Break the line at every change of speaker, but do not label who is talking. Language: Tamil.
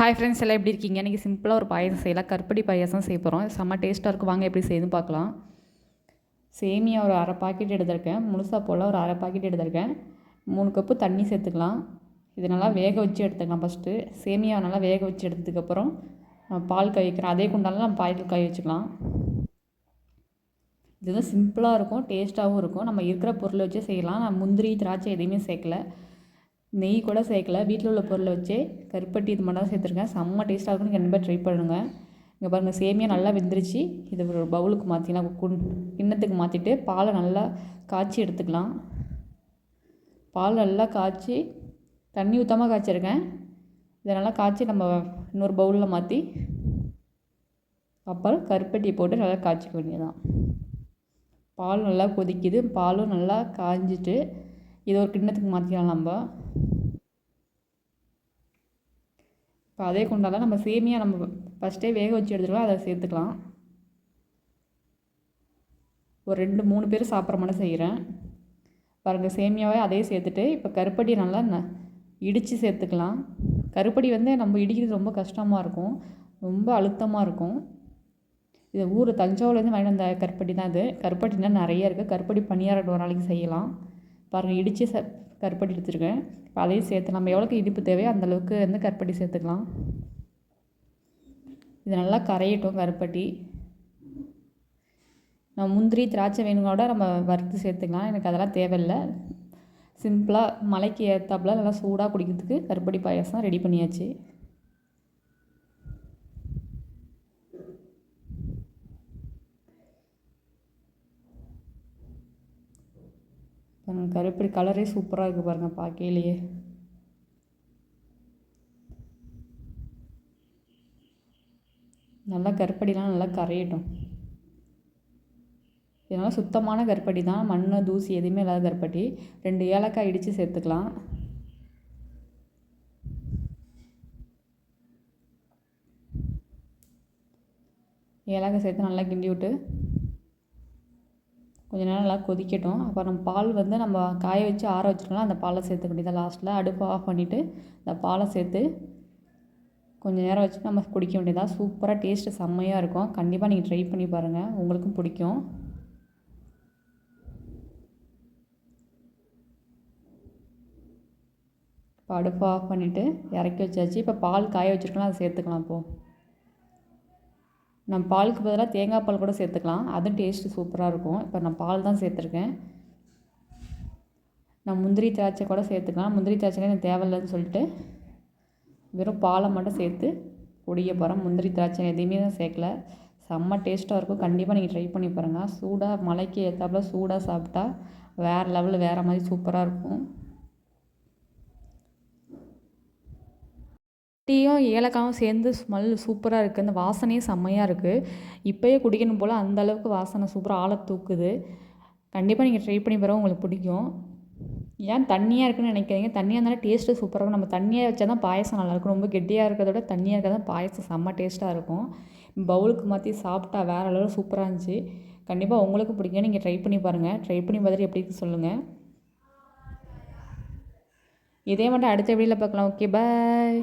ஹாய் ஃப்ரெண்ட்ஸ் எல்லாம் எப்படி இருக்கீங்க? இன்றைக்கி சிம்பிளாக ஒரு பாயசம் செய்யலாம். கருப்படி பாயசம் செய்ய போகிறோம் செம்ம டேஸ்ட்டாக இருக்கும் வாங்க எப்படி செய்யுதுன்னு பார்க்கலாம். சேமியா ஒரு அரை பாக்கெட் எடுத்திருக்கேன். முழுசாக போல் ஒரு அரை பாக்கெட் எடுத்திருக்கேன். மூணு கப்பு தண்ணி சேர்த்துக்கலாம். இது நல்லா வேக வச்சு எடுத்துக்கலாம் ஃபஸ்ட்டு சேமியா நல்லா வேக வச்சு எடுத்ததுக்கப்புறம் பால் காய் வைக்கிறேன். அதே குண்டாலும் நம்ம பாயில் காய் வச்சுக்கலாம். இது வந்து சிம்பிளாக இருக்கும். டேஸ்ட்டாகவும் இருக்கும். நம்ம இருக்கிற பொருளை வச்சே செய்யலாம். நான் முந்திரி திராட்சை எதையுமே சேர்க்கல. நெய் கூட சேர்க்கல. வீட்டில் உள்ள பொருளை வச்சே கருப்பட்டி இது மட்டும் தான் சேர்த்துருக்கேன். செம்ம டேஸ்ட்டாக இருக்கும்னு கண்டிப்பாக ட்ரை பண்ணுங்கள் இங்கே பாருங்கள் சேமியா நல்லா வெந்துருச்சு. இதை ஒரு பவுலுக்கு மாற்றிக்கலாம் குண் கிண்ணத்துக்கு மாற்றிட்டு பாலை நல்லா காய்ச்சி எடுத்துக்கலாம். பால் நல்லா காய்ச்சி தண்ணி ஊற்றாமல் காய்ச்சிருக்கேன். இதை நல்லா காய்ச்சி நம்ம இன்னொரு பவுலில் மாற்றி அப்புறம் கருப்பட்டி போட்டு நல்லா காய்ச்சிக்க வேண்டியதான் பால் நல்லா கொதிக்குது. பாலும் நல்லா காய்ஞ்சிட்டு இதை ஒரு கிண்ணத்துக்கு மாற்றிக்கலாம் நம்ம. இப்போ அதே குண்டால நம்ம சேமியா நம்ம ஃபஸ்ட்டே வேக வச்சு எடுத்துக்கலாம் அதை சேர்த்துக்கலாம். ஒரு ரெண்டு மூணு பேர் சாப்பிட்ற மாதிரி செய்கிறேன் பாருங்கள் சேமியாவே அதே சேர்த்துட்டு இப்போ கருப்பட்டி நல்லா ந இடித்து சேர்த்துக்கலாம். கருப்படி வந்து நம்ம இடிக்கிறது ரொம்ப கஷ்டமாக இருக்கும். ரொம்ப அழுத்தமாக இருக்கும். இது ஊர் தஞ்சாவூர்லேருந்து வாங்கிட்டு வந்த கருப்பட்டி தான் இது. கருப்பட்டினா நிறைய இருக்குது கருப்பட்டி பணியாரட்டு ஒரு நாளைக்கு செய்யலாம். பாருங்கள் இடித்து ச கருப்பட்டி எடுத்துருக்கேன். இப்போ அதையும் சேர்த்து நம்ம எவ்வளோக்கு இனிப்பு தேவையோ அந்தளவுக்கு வந்து கருப்பட்டி சேர்த்துக்கலாம். இது நல்லா கரையட்டும் கருப்பட்டி. நம்ம முந்திரி திராட்சை வேணுங்களோட நம்ம வறுத்து சேர்த்துக்கலாம். எனக்கு அதெல்லாம் தேவையில்லை. சிம்பிளாக மலைக்கு ஏற்றாப்புல நல்லா சூடாக குடிக்கிறதுக்கு கருப்பட்டி பாயசம் ரெடி பண்ணியாச்சு பாருங்கள் கருப்படி கலரே சூப்பராக இருக்குது பாருங்கள் பார்க்கையிலேயே. நல்லா கருப்படிலாம் நல்லா கரையட்டும். இதனால் சுத்தமான கருப்பட்டி தான். மண் தூசி எதுவுமே இல்லாத கருப்பட்டி ரெண்டு ஏலக்காய் இடித்து சேர்த்துக்கலாம். ஏலக்காய் சேர்த்து நல்லா கிண்டி விட்டு கொஞ்ச நேரம் நல்லா கொதிக்கட்டும். அப்புறம் பால் வந்து நம்ம காய வச்சு ஆற வச்சுக்கலாம் அந்த பாலை சேர்த்துக்க வேண்டியதான் லாஸ்ட்டில் அடுப்பு ஆஃப் பண்ணிவிட்டு அந்த பாலை சேர்த்து கொஞ்சம் நேரம் வச்சு நம்ம குடிக்க வேண்டியதாக சூப்பராக டேஸ்ட்டு செம்மையாக இருக்கும். கண்டிப்பாக நீங்கள் ட்ரை பண்ணி பாருங்கள் உங்களுக்கும் பிடிக்கும். இப்போ அடுப்பு ஆஃப் பண்ணிவிட்டு இறக்கி வச்சாச்சு. இப்போ பால் காய வச்சுருக்கலாம் அதை சேர்த்துக்கலாம் இப்போது நம்ம பாலுக்கு பதிலாக தேங்காய் பால் கூட சேர்த்துக்கலாம். அதுவும் டேஸ்ட்டு சூப்பராக இருக்கும். இப்போ நான் பால் தான் சேர்த்துருக்கேன். நான் முந்திரி திராட்சை கூட சேர்த்துக்கலாம். முந்திரி திராட்சை எனக்கு தேவையில்லைன்னு சொல்லிட்டு வெறும் பாலை மட்டும் சேர்த்து பொடிய போகிறேன் முந்திரி திராட்சை எதையுமே தான் சேர்க்கல. செம்ம டேஸ்ட்டாக இருக்கும். கண்டிப்பாக நீங்கள் ட்ரை பண்ணி பாருங்கள் சூடாக மலைக்கு ஏற்றாப்புல சூடாக சாப்பிட்டா வேறு லெவலில் வேறு மாதிரி சூப்பராக இருக்கும். டீயும் ஏலக்காயும் சேர்ந்து ஸ்மெல் சூப்பராக இருக்குது அந்த வாசனையும் செம்மையாக இருக்குது இப்போயே குடிக்கணும் போல் அந்த அளவுக்கு வாசனை சூப்பராக ஆளை தூக்குது. கண்டிப்பாக நீங்கள் ட்ரை பண்ணி பாருங்கள் உங்களுக்கு பிடிக்கும். ஏன் தண்ணியாக இருக்குன்னு நினைக்கிறீங்க தண்ணியாக இருந்தாலும் டேஸ்ட்டு சூப்பராக இருக்கும். நம்ம தண்ணியாக வச்சா தான் பாயசம் நல்லாயிருக்கும் ரொம்ப கெட்டியாக இருக்கிறத விட தண்ணியாக இருக்கிறது தான் பாயசம் செம்ம டேஸ்ட்டாக இருக்கும். பவுலுக்கு மாற்றி சாப்பிட்டா வேறு அளவில் சூப்பராக இருந்துச்சு. கண்டிப்பாக உங்களுக்கும் பிடிக்கும். நீங்கள் ட்ரை பண்ணி பாருங்கள் ட்ரை பண்ணி பார்த்துட்டு எப்படி சொல்லுங்கள் இதே மட்டும் அடுத்த வீடியோவில் பார்க்கலாம். Okay bye